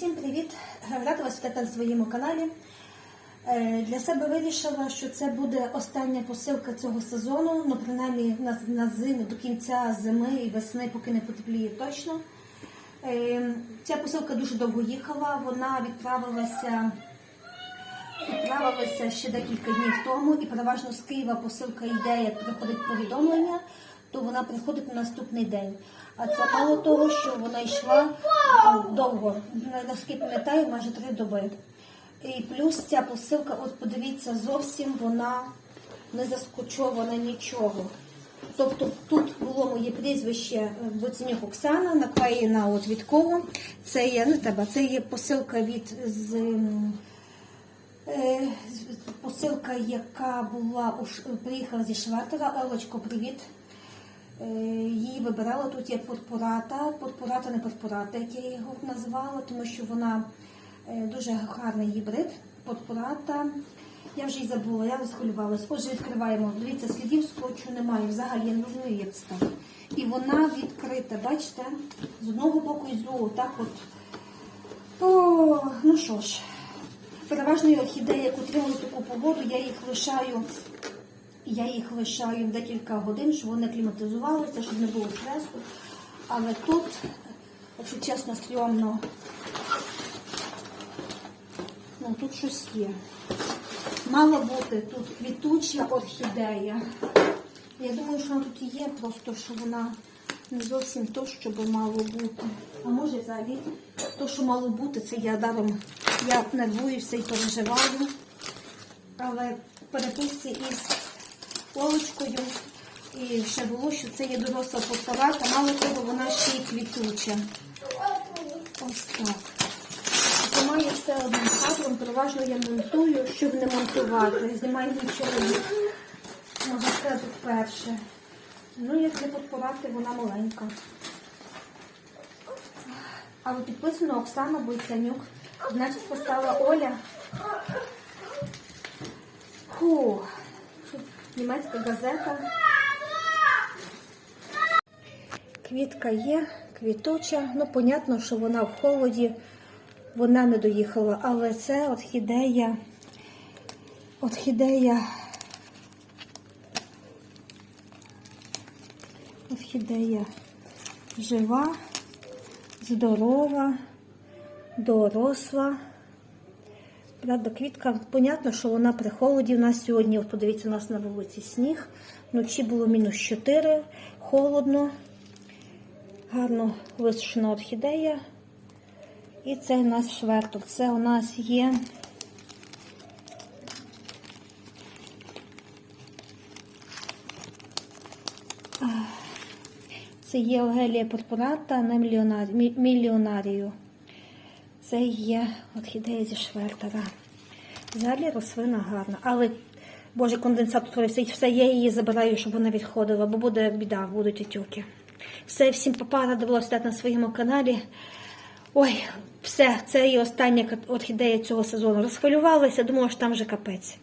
Всім привіт! Рада вас вітати на своєму каналі. Е, Для себе вирішила, що це буде остання посилка цього сезону, ну принаймні на, на зиму до кінця зими і весни, поки не потепліє точно. Е, Ця посилка дуже довго їхала, вона відправилася, відправилася ще декілька днів тому, і переважно з Києва посилка йде, як приходить повідомлення, то вона приходить на наступний день. А це мало того, що вона йшла е, довго, наскільки пам'ятаю, майже три доби. І плюс ця посилка, от подивіться, зовсім вона не заскочована нічого. Тобто тут було моє прізвище Боценюк Оксана, наклеєна от від кого. Це є не тебе, це є посилка від з. Е, посилка, яка була приїхала зі Швартера. Елочко, привіт. Е, Її вибирала. Тут є подпората, подпората, не подпората, як я його називала, тому що вона е, дуже гарний гібрид. Подпората. Я вже й забула, я розхвилювалась. Отже, відкриваємо. Дивіться, слідів скотчу немає. Взагалі я не розумію, як це так. І вона відкрита, бачите? З одного боку і з другого. Так от. О, ну що ж, переважно орхідеї, як отримують таку погоду, я їх лишаю. Я їх лишаю декілька годин, щоб вони кліматизувалися, щоб не було стресу. Але тут, якщо чесно, стрьомно, ну тут щось є. Мала бути тут квітуча орхідея. Я думаю, що вона тут є, просто що вона не зовсім то, що би мало бути. А може взагалі то, що мало бути, це я даром я нервуюся і переживаю. Але переписці із Олечкою і ще було, що це є доросла повтората, мало того, вона ще й квітуча. Ось так. Знімаю все одним кадром, переважно я монтую, щоб не монтувати. Знімаю нічого, можна сказати, вперше. Ну, як не подпорати, вона маленька. Але підписано Оксана Бойцянюк. Значить, писала Оля. Фу. Німецька газета. Квітка є, квітуча. Ну, понятно, що вона в холоді, вона не доїхала. Але це орхідея, орхідея, орхідея жива, здорова, доросла. Правда, квітка, понятно, що вона при холоді. У нас сьогодні, от подивіться, у нас на вулиці сніг. Вночі було мінус 4, холодно, гарно висушена орхідея. І це у нас шверток. Це у нас є. Це є Огелія Порпората на мільйонар- мі- мільйонарію. Це є орхідея зі швертера. Взагалі рослина гарна. Але, боже, конденсат утворився. Все, я її забираю, щоб вона відходила, бо буде біда, будуть отюки. Все, всім папа, рада була на своєму каналі. Ой, все, це і остання орхідея цього сезону. Розхвилювалася, думала, що там вже капець.